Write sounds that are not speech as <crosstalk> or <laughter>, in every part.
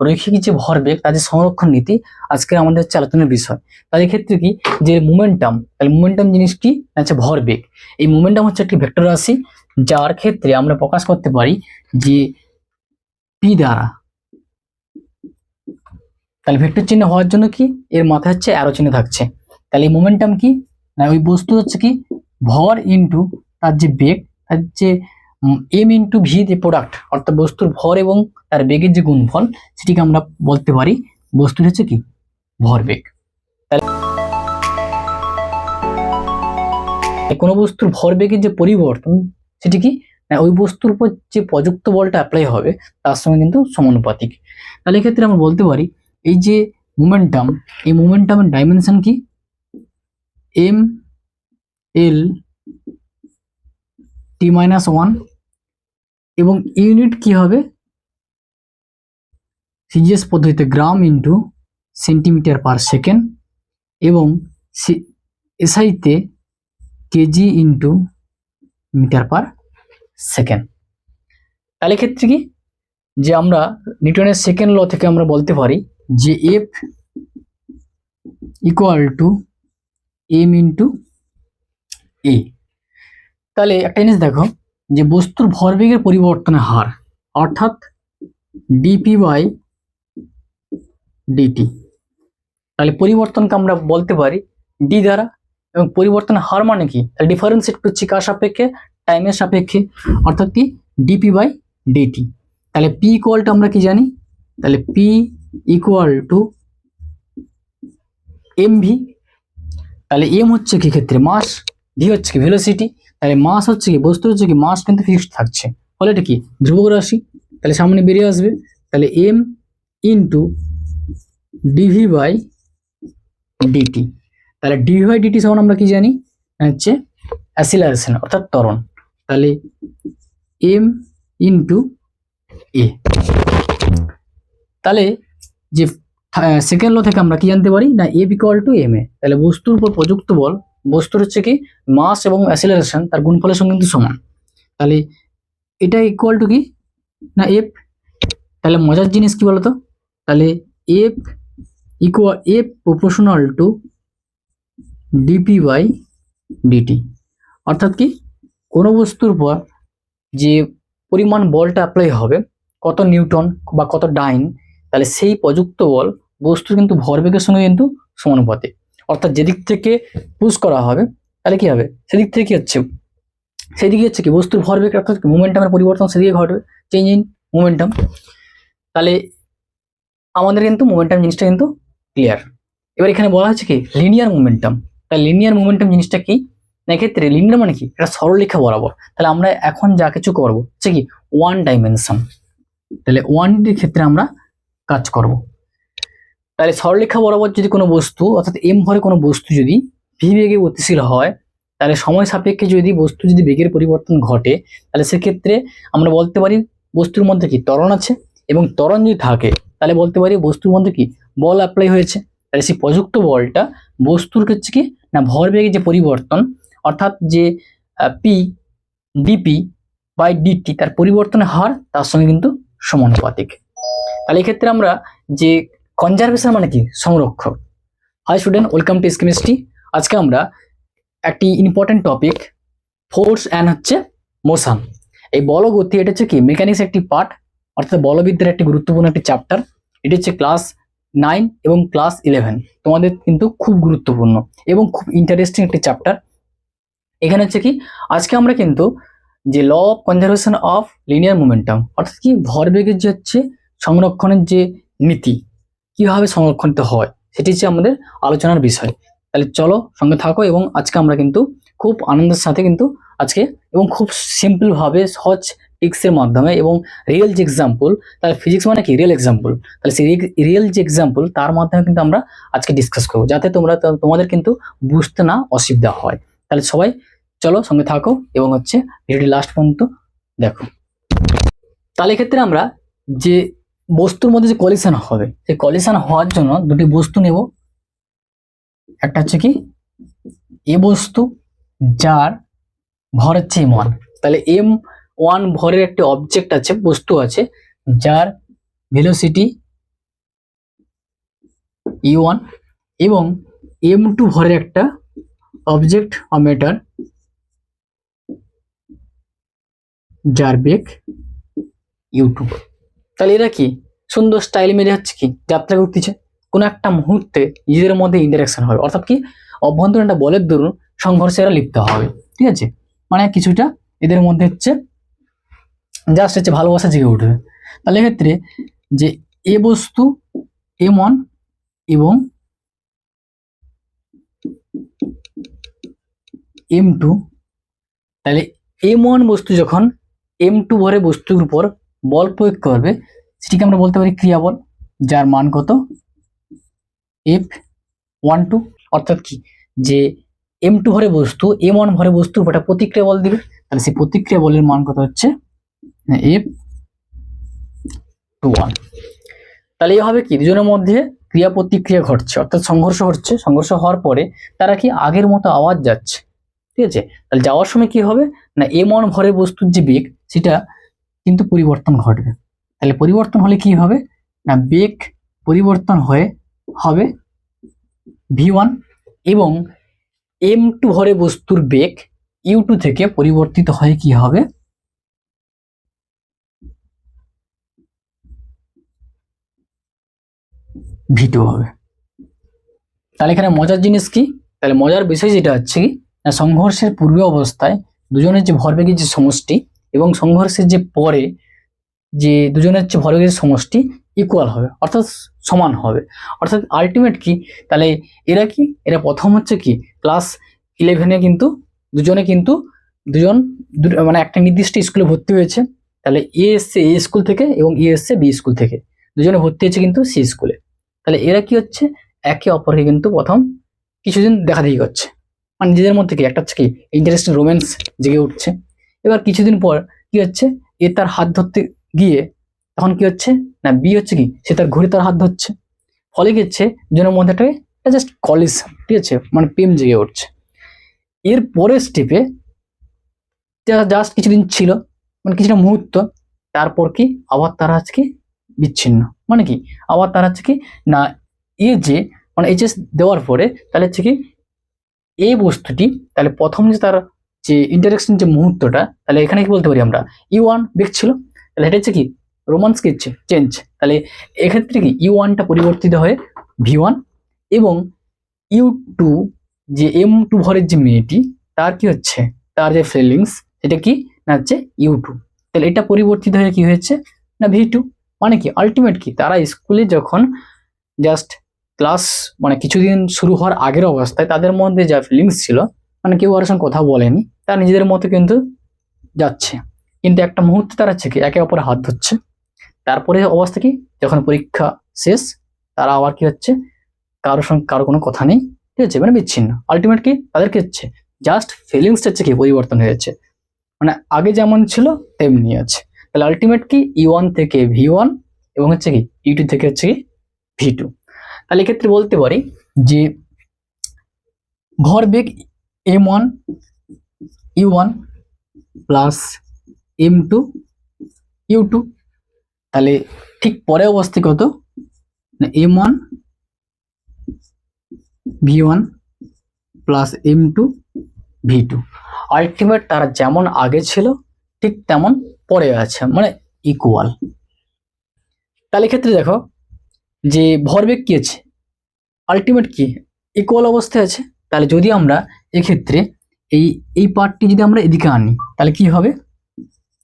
রৈখিক যে ভরবেগ তাদের সংরক্ষণ নীতি আজকে আমাদের হচ্ছে আলোচনার বিষয়। তাদের ক্ষেত্রে কি? যে মোমেন্টাম তাহলে মোমেন্টাম জিনিস কি? হচ্ছে ভরবেগ এই মোমেন্টাম হচ্ছে একটি ভেক্টর রাশি, যার ক্ষেত্রে আমরা প্রকাশ করতে পারি যে পি দ্বারা। তাহলে ভেক্টর চিহ্ন হওয়ার জন্য কি? এর মাথায় হচ্ছে অ্যারো চিহ্ন থাকছে। তাহলে এই মোমেন্টাম কি? না, ওই বস্তু হচ্ছে কি? ভর ইনটু তার যে বেগ, তার যে এম ইন্টু ভি যে প্রোডাক্ট অর্থাৎ বস্তুর ভর এবং তার বেগের যে গুণফল, সেটিকে আমরা বলতে পারি বস্তুর হচ্ছে কি? ভরবেগ তাহলে কোনো বস্তুর ভরবেগের যে পরিবর্তন, সেটি কি? ওই বস্তুর উপর যে প্রযুক্ত বলটা অ্যাপ্লাই হবে, তার সঙ্গে কিন্তু সমানুপাতিক। তাহলে এক্ষেত্রে আমরা বলতে পারি, এই যে মোমেন্টাম এই মোমেন্টামের ডাইমেনশন কি? M L T minus one এবং ইউনিট কি হবে? সিজিএস পদ্ধতিতে gram into centimetre per second এবং এসআইতে KG into metre per second তাহলে ক্ষেত্রে কি? যে আমরা নিউটনের সেকেন্ড ল থেকে আমরা বলতে পারি যে F equal to M into A তাহলে একটা জিনিস দেখো, যে বস্তুর ভরবেগের পরিবর্তনের হার, অর্থাৎ ডিপি বাই ডিটি তাহলে পরিবর্তনকে আমরা বলতে পারি ডি দ্বারা, এবং পরিবর্তনের হার মানে কি? তাহলে ডিফারেন্সিয়েট করছি কার সাপেক্ষে? টাইমের সাপেক্ষে, অর্থাৎ কি? ডিপি বাই ডিটি তাহলে পি ইকুয়াল টু আমরা কি জানি? তাহলে P equal to M V তাহলে এম হচ্ছে কি ক্ষেত্রে? মাস ভি হচ্ছে কি? ভেলোসিটি তাহলে মাস হচ্ছে কি, বস্তু হচ্ছে কি, মাস কিন্তু ফিক্সড থাকছে। ফলে এটা কি, ধ্রুবক রাশি, তাহলে সামনে বেরিয়ে আসবে। তাহলে M into DV by DT তাহলে ডিভি বাই ডিটি সমান আমরা কি জানি? হচ্ছে অ্যাসিলারেশন অর্থাৎ ত্বরণ। তাহলে এম ইন্টু এ তাহলে যে সেকেন্ড ল থেকে আমরা কি জানতে পারি? না A equal to M A তাহলে বস্তুর উপর প্রযুক্ত বল বস্তুর হচ্ছে কি মাস এবং অ্যাসিলারেশন তার গুণফলের সঙ্গে কিন্তু সমান। তাহলে এটা ইকুয়াল টু কি? না এফ তাহলে মজার জিনিস কি বলতো? তাহলে F equal F proportional to DP by DT অর্থাৎ কি কোনো বস্তুর উপর যে পরিমাণ বলটা অ্যাপ্লাই হবে, কত নিউটন বা কত ডাইন, তাহলে সেই প্রযুক্ত বল বস্তুর কিন্তু ভরবেগের সঙ্গে কিন্তু সমানুপাতিক। অর্থাৎ যেদিক থেকে পুশ করা হবে, তাহলে কি হবে? সেদিক থেকে কি হচ্ছে? সেদিকে হচ্ছে কি? বস্তুর ভরবেগ অর্থাৎ মোমেন্টামের পরিবর্তন সেদিকে ঘটবে। চেঞ্জ ইন মোমেন্টাম তাহলে আমাদের কিন্তু মোমেন্টাম জিনিসটা কিন্তু ক্লিয়ার এবার এখানে বলা হচ্ছে কি? লিনিয়ার মোমেন্টাম তাহলে লিনিয়ার মোমেন্টাম জিনিসটা কি? না, এক্ষেত্রে লিনিয়ার মানে কি? এটা সরলরেখা বরাবর। তাহলে আমরা এখন যা কিছু করব, হচ্ছে কি? ওয়ান ডাইমেনশন তাহলে ওয়ান ডির ক্ষেত্রে আমরা কাজ করব। তাহলে সরলরেখা বরাবর যদি কোনো বস্তু, অর্থাৎ এম ভরে কোনো বস্তু যদি ভি বেগে গতিশীল হয়, তাহলে সময় সাপেক্ষে যদি বস্তু যদি বেগের পরিবর্তন ঘটে, তাহলে সেক্ষেত্রে আমরা বলতে পারি বস্তুর মধ্যে কি ত্বরণ আছে এবং ত্বরণ যদি থাকে, তাহলে বলতে পারি বস্তুর মধ্যে কি বল অ্যাপ্লাই হয়েছে। তাহলে সেই প্রযুক্ত বলটা বস্তুর ক্ষেত্রে কি না ভরবেগের যে পরিবর্তন, অর্থাৎ যে পি ডিপি বাই ডিটি তার পরিবর্তনের হার তার সঙ্গে কিন্তু সমানুপাতিক। তাহলে এক্ষেত্রে আমরা যে কনজারভেশন মানে কি? সংরক্ষণ hi student welcome to chemistry আজকে আমরা একটি ইম্পর্টেন্ট টপিক ফোর্স অ্যান্ড হচ্ছে মোশন এই বলগতি এটা হচ্ছে কি? মেকানিক্স একটি পার্ট অর্থাৎ বলবিদ্যার একটি গুরুত্বপূর্ণ একটি চ্যাপ্টার এটি হচ্ছে ক্লাস নাইন এবং ক্লাস ইলেভেন তোমাদের কিন্তু খুব গুরুত্বপূর্ণ এবং খুব ইন্টারেস্টিং একটি চ্যাপ্টার এখানে হচ্ছে কি? আজকে আমরা কিন্তু যে law of conservation of linear momentum অর্থাৎ কি? ভরবেগের যে হচ্ছে সংরক্ষণের যে নীতি কীভাবে সংরক্ষণিত হয়, সেটি হচ্ছে আমাদের আলোচনার বিষয়। তাহলে চলো সঙ্গে থাকো এবং আজকে আমরা কিন্তু খুব আনন্দের সাথে কিন্তু আজকে এবং খুব সিম্পলভাবে সহজ টিক্সের মাধ্যমে এবং রিয়েল যে এক্সাম্পল তাহলে ফিজিক্স মানে কি? রিয়েল এক্সাম্পল তাহলে সেই রিয়েল যে এক্সাম্পল তার মাধ্যমে কিন্তু আমরা আজকে ডিসকাস করব, যাতে তোমরা তোমাদের কিন্তু বুঝতে না অসুবিধা হয়। তাহলে সবাই চলো সঙ্গে থাকো এবং হচ্ছে ভিডিওটি লাস্ট পর্যন্ত দেখো। তাহলে এক্ষেত্রে আমরা যে বস্তুর মধ্যে যে কলিশন হবে, সেই কলিশন হওয়ার জন্য দুটি বস্তু নেব। একটা হচ্ছে কি, এ বস্তু যার ভর হচ্ছে এম ওয়ান তাহলে এম ওয়ান ভরের একটি অবজেক্ট আছে, বস্তু আছে, যার ভেলোসিটি ই ওয়ান এবং এম টু ভরের একটা অবজেক্ট বা মেটার যার বেগ ইউ টু তাহলে এরা কি? সুন্দর স্টাইল মেরে হচ্ছে কি? যাত্রা করতেছে কোনো একটা মুহূর্তে নিজেদের মধ্যে ইন্টারাকশন হবে। অর্থাৎ কি? অভ্যন্তরীণ একটা বলের দরুন সংঘর্ষে এরা লিপ্ত হবে। ঠিক আছে? মানে কিছুটা এদের মধ্যে হচ্ছে জাস্ট হচ্ছে ভালোবাসা জেগে উঠবে। তাহলে এক্ষেত্রে যে এ বস্তু এম ওয়ান এবং এম টু, তাহলে এম ওয়ান বস্তু যখন এম টু ভরে বস্তুর উপর বল প্রয়োগ করবে, সেটিকে আমরা বলতে পারি ক্রিয়া বল যার মান কত? এফ ওয়ান টু অর্থাৎ কি? যে এম টু ভরে বস্তু এম ওয়ান ভরে উপর একটা প্রতিক্রিয়া বল দিবে, তাহলে সেই প্রতিক্রিয়া বলের মান কত হচ্ছে? এফ টু ওয়ান তাহলে এই হবে কি? দুজনের মধ্যে ক্রিয়া প্রতিক্রিয়া ঘটছে, অর্থাৎ সংঘর্ষ হচ্ছে সংঘর্ষ হওয়ার পরে তারা কি আগের মতো আওয়াজ যাচ্ছে, ঠিক আছে? তাহলে যাওয়ার সময় কি হবে? না এম ওয়ান ভরে বস্তুর যে বেগ, সেটা কিন্তু পরিবর্তন ঘটবে। তাহলে পরিবর্তন হলে কি হবে? না, বেগ পরিবর্তন হয়ে হবে ভি ওয়ান এবং এম টু ভরে বস্তুর বেগ ইউ টু থেকে পরিবর্তিত হয়ে কি হবে? ভি টু হবে। তাহলে এখানে মজার জিনিস কি? তাহলে মজার বিষয় যেটা হচ্ছে কি সংঘর্ষের পূর্বে অবস্থায় দুজনের যে ভরবেগের যে সমষ্টি এবং সংঘর্ষের যে পরে যে দুজনের যে ভরবেগের সমষ্টি ইকুয়াল হবে, অর্থাৎ সমান হবে। অর্থাৎ আলটিমেট কি? তাহলে এরা কি? এরা প্রথম হচ্ছে কি? ক্লাস ইলেভেনে কিন্তু দুজনে কিন্তু দুজন মানে একটা নির্দিষ্ট স্কুলে ভর্তি হয়েছে। তাহলে এ এসছে এ স্কুল থেকে এবং এ এসছে বি স্কুল থেকে দুজনে ভর্তি হয়েছে কিন্তু সি স্কুলে তাহলে এরা কি হচ্ছে? একে অপরকে কিন্তু প্রথম কিছুদিন দেখা দেখি করছে। মানে নিজেদের মধ্যে কি? একটা হচ্ছে কি? ইন্টারেস্টিং রোম্যান্স জেগে উঠছে। এবার কিছুদিন পর কি হচ্ছে? এ তার হাত ধরতে গিয়ে তখন কি হচ্ছে? না, বি হচ্ছে কি? সে তার ঘুরে তার হাত ধরছে। ফলে কি হচ্ছে? দুজনের একটা জাস্ট কলিস ঠিক আছে? মানে প্রেম জেগে উঠছে। এর পরের স্টেপে জাস্ট কিছুদিন ছিল মানে কিছুটা মুহূর্ত, তারপর কি আবার তারা আজকে বিচ্ছিন্ন। মানে কি? আবার তারা হচ্ছে কি, না, এ যে মানে এইচএস দেওয়ার পরে তাহলে হচ্ছে কি, এই বস্তুটি, তাহলে প্রথম যে তার যে ইন্টারেকশন যে মুহূর্তটা, তাহলে এখানে কি বলতে পারি আমরা? ই ওয়ান বেগ ছিল, তাহলে এটা হচ্ছে কি? রোমান্স কি চেঞ্জ তাহলে এক্ষেত্রে কি? ইউ ওয়ানটা পরিবর্তিত হয়ে ভি ওয়ান এবং ইউ টু যে এম টু ভরের যে মেয়েটি, তার কি হচ্ছে? তার যে ফিলিংস এটা কি? না হচ্ছে ইউ টু তাহলে এটা পরিবর্তিত হয়ে কি হয়েছে? না ভি টু মানে কি? আলটিমেট কি? তারা স্কুলে যখন জাস্ট ক্লাস মানে কিছুদিন শুরু হওয়ার আগের অবস্থায় তাদের মধ্যে যা ফিলিংস ছিল মানে কেউ কারোর সঙ্গে কথা বলেনি, তারা নিজেদের মতো কিন্তু যাচ্ছে। কিন্তু একটা মুহূর্তে তারা কি একে অপরে হাত ধরছে। তারপরে অবস্থা কি? যখন পরীক্ষা শেষ, তারা আবার কি হচ্ছে? কারোর সঙ্গে কারও কোনো কথা নেই, ঠিক আছে? মানে বিচ্ছিন্ন। আলটিমেট কি? তাদের কি হচ্ছে জাস্ট ফিলিংসটা হচ্ছে কি? পরিবর্তন হয়েছে। মানে আগে যেমন ছিল, তেমনি আছে। তাহলে আলটিমেট কি? ই ওয়ান থেকে ভি ওয়ান এবং হচ্ছে কি? ই টু থেকে হচ্ছে কি? ভি টু তাহলে এক্ষেত্রে বলতে পারি যে ভরবেগ M one U one plus M two U two তাহলে ঠিক পরে অবস্থা কত? M one V one plus M two V two ultimate তারা যেমন আগে ছিল, ঠিক তেমন পরে আছে মানে ইকুয়াল তাহলে এক্ষেত্রে দেখো, যে ভরবেগ কি আছে? আলটিমেট কি? ইকুয়াল অবস্থায় আছে। তাহলে যদি আমরা এক্ষেত্রে এই এই পার্টটি যদি আমরা এদিকে আনি, তাহলে কি হবে?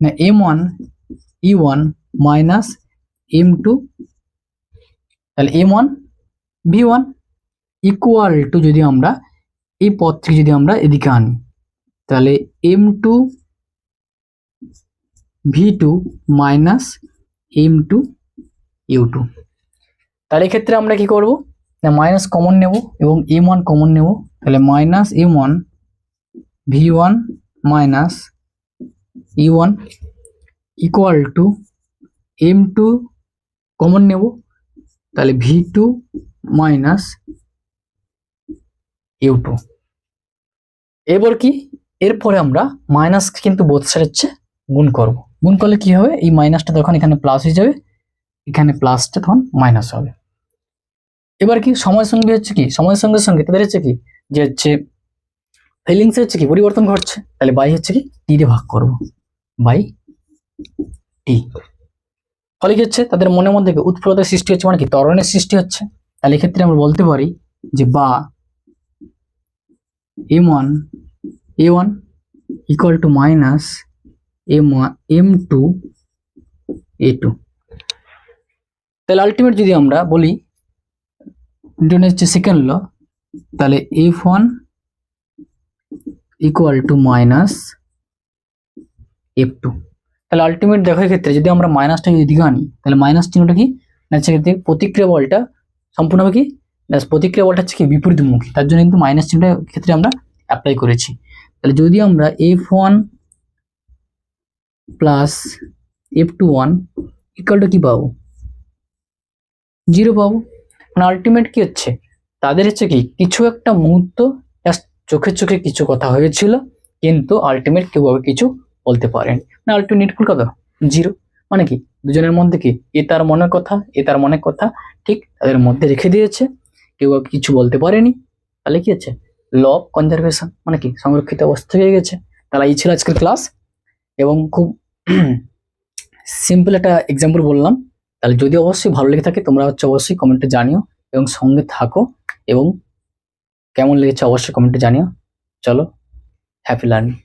না M one E one minus M two তাহলে M one V one equal to যদি আমরা এই পদটি যদি আমরা এদিকে আনি, তাহলে M two V two minus M two U two তাহলে এক্ষেত্রে আমরা কি করব? না মাইনাস কমন নেব এবং এম ওয়ান কমন নেব। তাহলে minus M one V one minus E one equal to M two common নেব। তাহলে V two minus U two এরপর কি? এরপরে আমরা মাইনাস কিন্তু বোধ হচ্ছে গুণ করব। গুণ করলে কি হবে? এই মাইনাসটা তখন এখানে প্লাস হয়ে যাবে। এখানে প্লাসটা তখন মাইনাস হবে। এবার কি? সময়ের সঙ্গে হচ্ছে কি? সময়ের সঙ্গে সঙ্গে তাদের হচ্ছে কি? যে হচ্ছে ফিলিংস হচ্ছে কি পরিবর্তন ঘটছে, তাহলে বাই হচ্ছে কি টি দিয়ে ভাগ করব বাই টি ফলে কি হচ্ছে? তাদের মনের মধ্যে কি উৎফুল্লতার সৃষ্টি হচ্ছে মানে কি ত্বরণের সৃষ্টি হচ্ছে। তাহলে এক্ষেত্রে আমরা বলতে পারি যে বা M one A one equal to minus M M two A two তাহলে আলটিমেট যদি আমরা বলি নিউটনের হচ্ছে সেকেন্ড ল তাহলে F one equal to minus F two তাহলে আলটিমেট দেখার ক্ষেত্রে যদি আমরা মাইনাসটা যদি দিকে আনি, তাহলে মাইনাস চিহ্নটা কি? না সেক্ষেত্রে প্রতিক্রিয়া বলটা সম্পূর্ণভাবে কি? প্রতিক্রিয়া বলটা হচ্ছে কি? বিপরীতমুখী। তার জন্য কিন্তু মাইনাস চিহ্নটা ক্ষেত্রে আমরা অ্যাপ্লাই করেছি। তাহলে যদি আমরা F one plus F two one equal to কি পাবো? জিরো পাবো। মানে আলটিমেট কি হচ্ছে? তাদের হচ্ছে কি, কিছু একটা মুহূর্ত just চোখে চোখে কিছু কথা হয়েছিল, কিন্তু আলটিমেট কেউ কিছু বলতে পারেন। না আলটিমেট ফুল কথা। জিরো মানে কি, দুজনের মধ্যে কি, এ তার মনের কথা, এ তার মনের কথা, ঠিক তাদের মধ্যে রেখে দিয়েছে। কেউ কিছু বলতে পারেনি। তাহলে কি হচ্ছে? ল অফ কনজারভেশন মানে কি, সংরক্ষিত অবস্থা হয়ে গেছে। তাহলে এই ছিল আজকের ক্লাস এবং খুব <clears throat> সিম্পল একটা এক্সাম্পল বললাম। তাহলে যদি অবশ্যই ভালো লেগে থাকে, তোমরা হচ্ছে অবশ্যই কমেন্টে জানিও। এবং সঙ্গে থাকো। এবং কেমন লেগেছে অবশ্যই কমেন্টে জানিও। চলো হ্যাপি লার্নিং